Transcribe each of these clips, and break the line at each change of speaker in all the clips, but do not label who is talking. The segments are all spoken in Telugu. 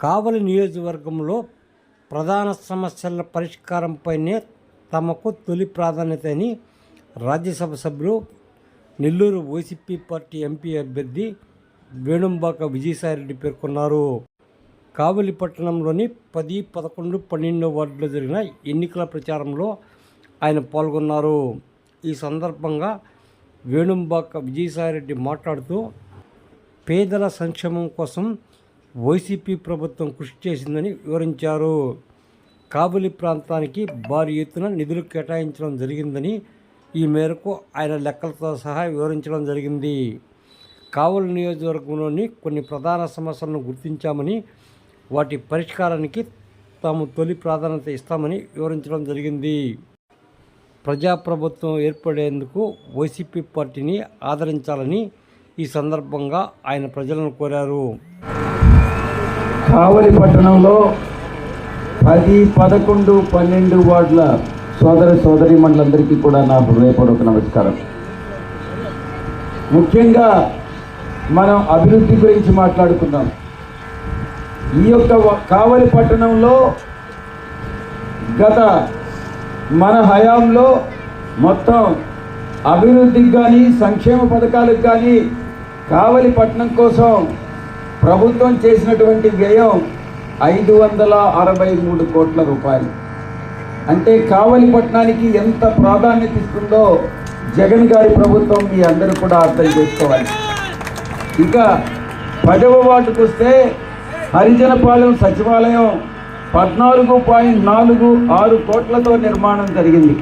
కావలి నియోజకవర్గంలో ప్రధాన సమస్యల పరిష్కారంపైనే తమకు తొలి ప్రాధాన్యత అని రాజ్యసభ సభ్యులు నెల్లూరు వైసీపీ పార్టీ ఎంపీ అభ్యర్థి వేణుంబాక విజయసాయిరెడ్డి పేర్కొన్నారు. కావలి పట్టణంలోని పది పదకొండు పన్నెండో వార్డులో జరిగిన ఎన్నికల ప్రచారంలో ఆయన పాల్గొన్నారు. ఈ సందర్భంగా వేణుంబాక విజయసాయిరెడ్డి మాట్లాడుతూ పేదల సంక్షేమం కోసం వైసీపీ ప్రభుత్వం కృషి చేసిందని వివరించారు. కాబూలి ప్రాంతానికి భారీ ఎత్తున నిధులు కేటాయించడం జరిగిందని ఈ మేరకు ఆయన లెక్కలతో సహా వివరించడం జరిగింది. కావలి నియోజకవర్గంలోని కొన్ని ప్రధాన సమస్యలను గుర్తించామని వాటి పరిష్కారానికి తాము తొలి ప్రాధాన్యత ఇస్తామని వివరించడం జరిగింది. ప్రజాప్రభుత్వం ఏర్పడేందుకు వైసీపీ పార్టీని ఆదరించాలని ఈ సందర్భంగా ఆయన ప్రజలను కోరారు.
కావలి పట్టణంలో పది పదకొండు పన్నెండు వార్డుల సోదర సోదరి మండలందరికీ కూడా నా హృదయపూర్వక నమస్కారం. ముఖ్యంగా మనం అభివృద్ధి గురించి మాట్లాడుకుందాం. ఈ యొక్క కావలి పట్టణంలో గత మన హయాంలో మొత్తం అభివృద్ధికి కానీ సంక్షేమ పథకాలకు కానీ కావలి పట్టణం కోసం ప్రభుత్వం చేసినటువంటి వ్యయం ఐదు వందల అరవై మూడు కోట్ల రూపాయలు. అంటే కావలి పట్టణానికి ఎంత ప్రాధాన్యత ఇస్తుందో జగన్ గారి ప్రభుత్వం మీ అందరూ కూడా అర్థం చేసుకోవాలి. ఇంకా పదవ వార్డుకు వస్తే హరిజనపాలెం సచివాలయం పద్నాలుగు పాయింట్ నాలుగు ఆరు కోట్లతో నిర్మాణం జరిగింది.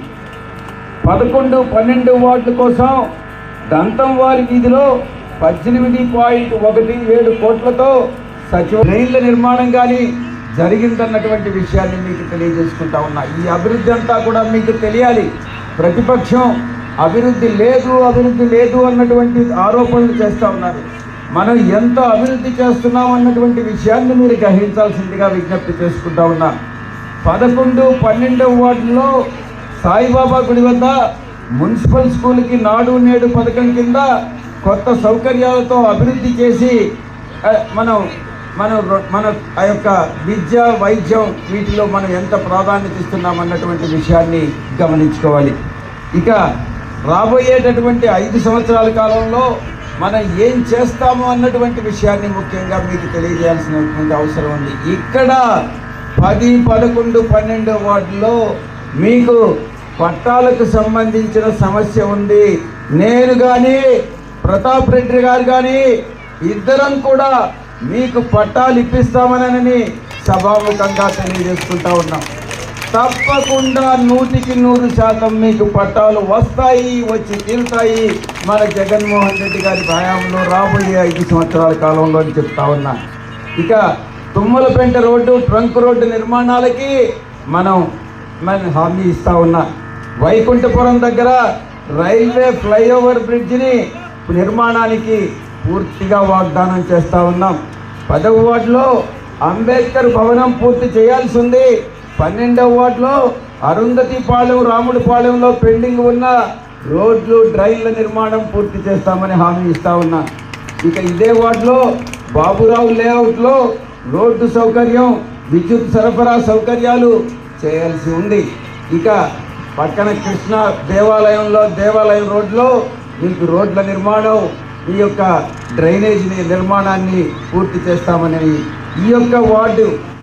పదకొండు పన్నెండు వార్డుల కోసం దంతం వారి వీధిలో పద్దెనిమిది పాయింట్ ఒకటి ఏడు కోట్లతో సచివ రైళ్ళ నిర్మాణం కానీ జరిగిందన్నటువంటి విషయాన్ని మీకు తెలియజేసుకుంటా ఉన్నా. ఈ అభివృద్ధి అంతా కూడా మీకు తెలియాలి. ప్రతిపక్షం అభివృద్ధి లేదు అభివృద్ధి లేదు అన్నటువంటి ఆరోపణలు చేస్తూ ఉన్నారు. మనం ఎంత అభివృద్ధి చేస్తున్నాం అన్నటువంటి విషయాన్ని మీరు గ్రహించాల్సిందిగా విజ్ఞప్తి చేసుకుంటా ఉన్నా. పదకొండు పన్నెండవ వార్డులో సాయిబాబా గుడి వద్ద మున్సిపల్ స్కూల్కి నాడు నేడు పథకం కింద కొత్త సౌకర్యాలతో అభివృద్ధి చేసి మనం మనం మన ఆ యొక్క విద్య వైద్యం వీటిలో మనం ఎంత ప్రాధాన్యత ఇస్తున్నాం అన్నటువంటి విషయాన్ని గమనించుకోవాలి. ఇక రాబోయేటటువంటి ఐదు సంవత్సరాల కాలంలో మనం ఏం చేస్తాము అన్నటువంటి విషయాన్ని ముఖ్యంగా మీకు తెలియజేయాల్సినటువంటి అవసరం ఉంది. ఇక్కడ పది పదకొండు పన్నెండు వార్డులో మీకు పట్టాలకు సంబంధించిన సమస్య ఉంది. నేను కానీ ప్రతాప్ రెడ్డి గారు కానీ ఇద్దరం కూడా మీకు పట్టాలు ఇప్పిస్తామనని సభాముఖంగా తెలియజేసుకుంటా ఉన్నాం. తప్పకుండా నూటికి నూరు శాతం మీకు పట్టాలు వస్తాయి వచ్చి తీరుతాయి. మన జగన్మోహన్ రెడ్డి గారి హయాంలో రాబోయే ఐదు సంవత్సరాల కాలంలో అని చెప్తా ఉన్నా. ఇక తుమ్మలపెంట రోడ్డు ట్రంక్ రోడ్డు నిర్మాణాలకి మనం మన హామీ ఇస్తా ఉన్నా. వైకుంఠపురం దగ్గర రైల్వే ఫ్లైఓవర్ బ్రిడ్జిని నిర్మాణానికి పూర్తిగా వాగ్దానం చేస్తూ ఉన్నాం. పదవ వార్డులో అంబేద్కర్ భవనం పూర్తి చేయాల్సి ఉంది. పన్నెండవ వార్డులో అరుంధతి పాలెం రాముడి పాలెంలో పెండింగ్ ఉన్న రోడ్లు డ్రైన్ల నిర్మాణం పూర్తి చేస్తామని హామీ ఇస్తా ఉన్నా. ఇక ఇదే వార్డులో బాబురావు లేఅవుట్లో రోడ్డు సౌకర్యం విద్యుత్ సరఫరా సౌకర్యాలు చేయాల్సి ఉంది. ఇక పక్కన కృష్ణ దేవాలయంలో దేవాలయం రోడ్లో మీకు రోడ్ల నిర్మాణం ఈ యొక్క డ్రైనేజీని నిర్మాణాన్ని పూర్తి చేస్తామని ఈ యొక్క వార్డు